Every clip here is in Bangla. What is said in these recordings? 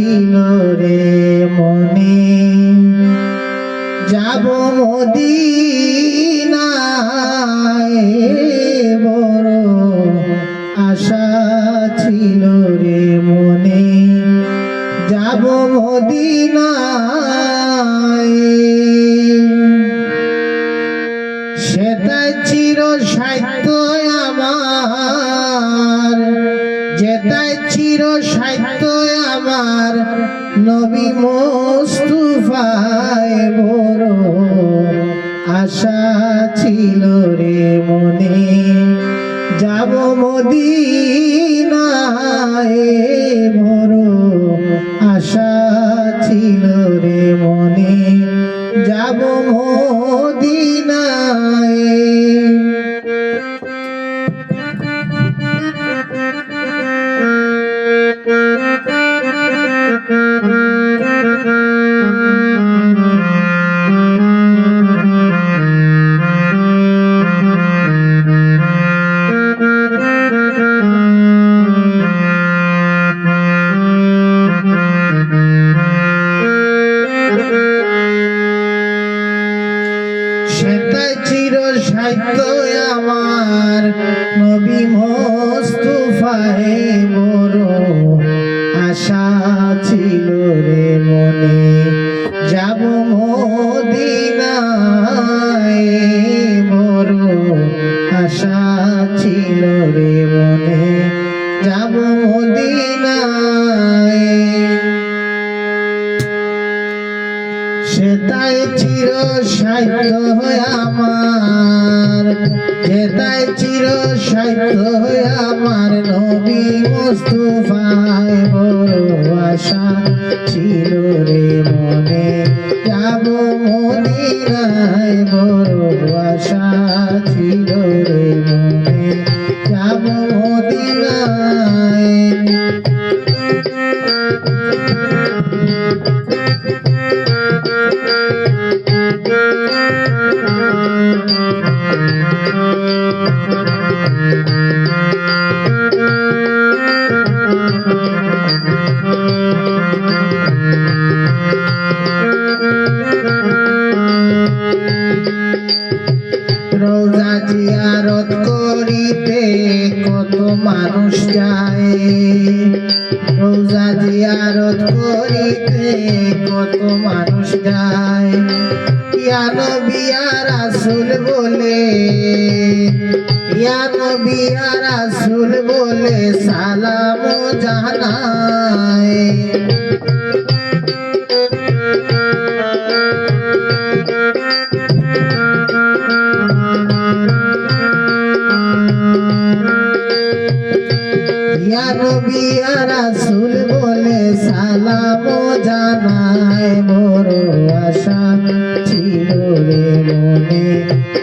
ছিল রে মনে। যাব মদিনায়, বড় আশা ছিল রে মনে। যাব মদিনায়। সেটাই চির সাহিত্য আমার যেটাই চির সাহিত্য আমার নবী মোস্তুফায় বড় আশা ছিল রে মনে, যাব মদিনায় বড় আশা ছিল রে মনে, যাব মদিনায় আশা ছিল রে মনে। যাব মদিনায় আশা ছিল রে চির সাহিত্য আমার। চির সাহিত্য আমার নবী মুস্তফায় বড় আশা ছিল রে মনে যাব মদিনায় বড় আশা ছিল রে মনে যাব মদিনায় রোজা জিয়ারত করিতে কত মানুষ যায়? রোজা জিয়ারত করিতে কত মানুষ যায়? ইয়া নবী, ইয়া বলে, ইয়া নবী, ইয়া রাসূল বলে সালাম জানায়। জানায় বড় আশা ছিল মনে।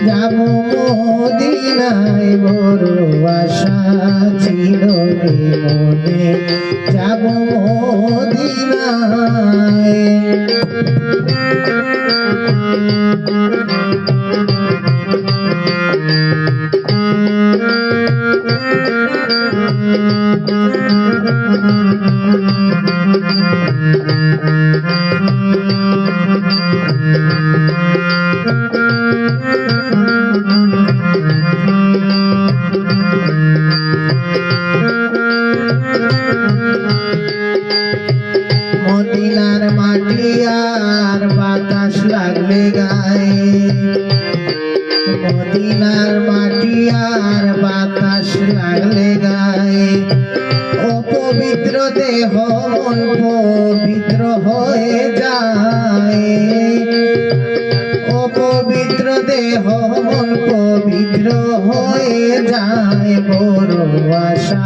যাব মদিনায় বড় আশা ছিল মনে। মদিনার মাটি আর বাতাস লাগলে গায়ে। মদিনার মাটি আর বাতাস লাগলে গায়ে। যায় বড় আশা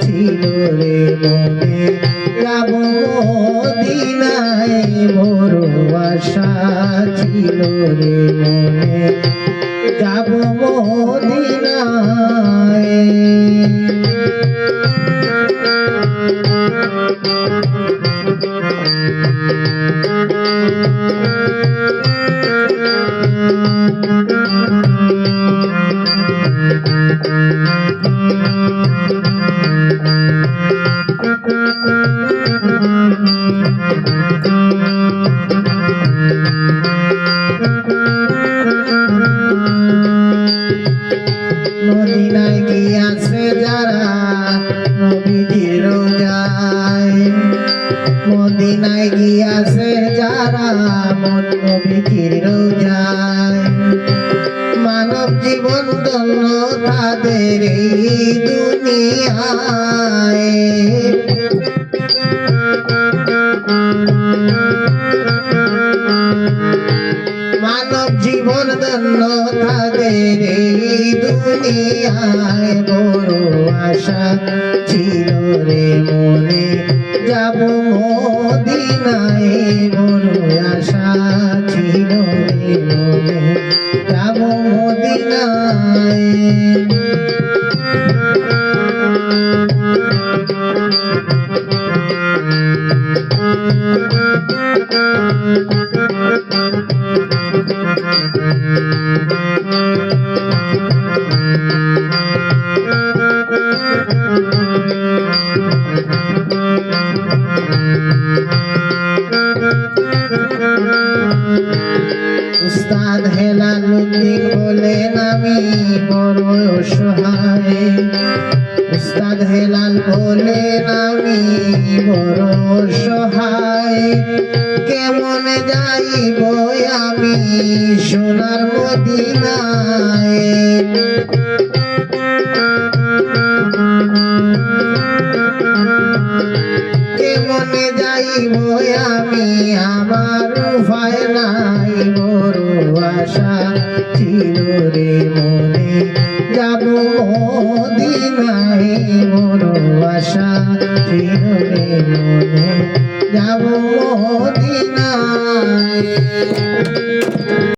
ছিল রে মনে। যাব দিনায় বড় আশা ছিল রে মনে। যাব মদিনায়। মন নবীজির রোজায়। মানব জীবন ধন্য তাদের এই দুনিয়ায়। মানব জীবন ধন্য তাদের দুনিয়ায়। বড় আশা ছিল রে মনে, যাব মদিনায় উস্তাদ হেলালুদ্দিন বলেন আমি বড় অসহায় উস্তাদ হেলাল আমি বড় অসহায় কেমন যাইব আমি সোনার মদিনায়? কেমনে যাইব আমি আমার উপায় নাই বড় আশা ছিল মনে।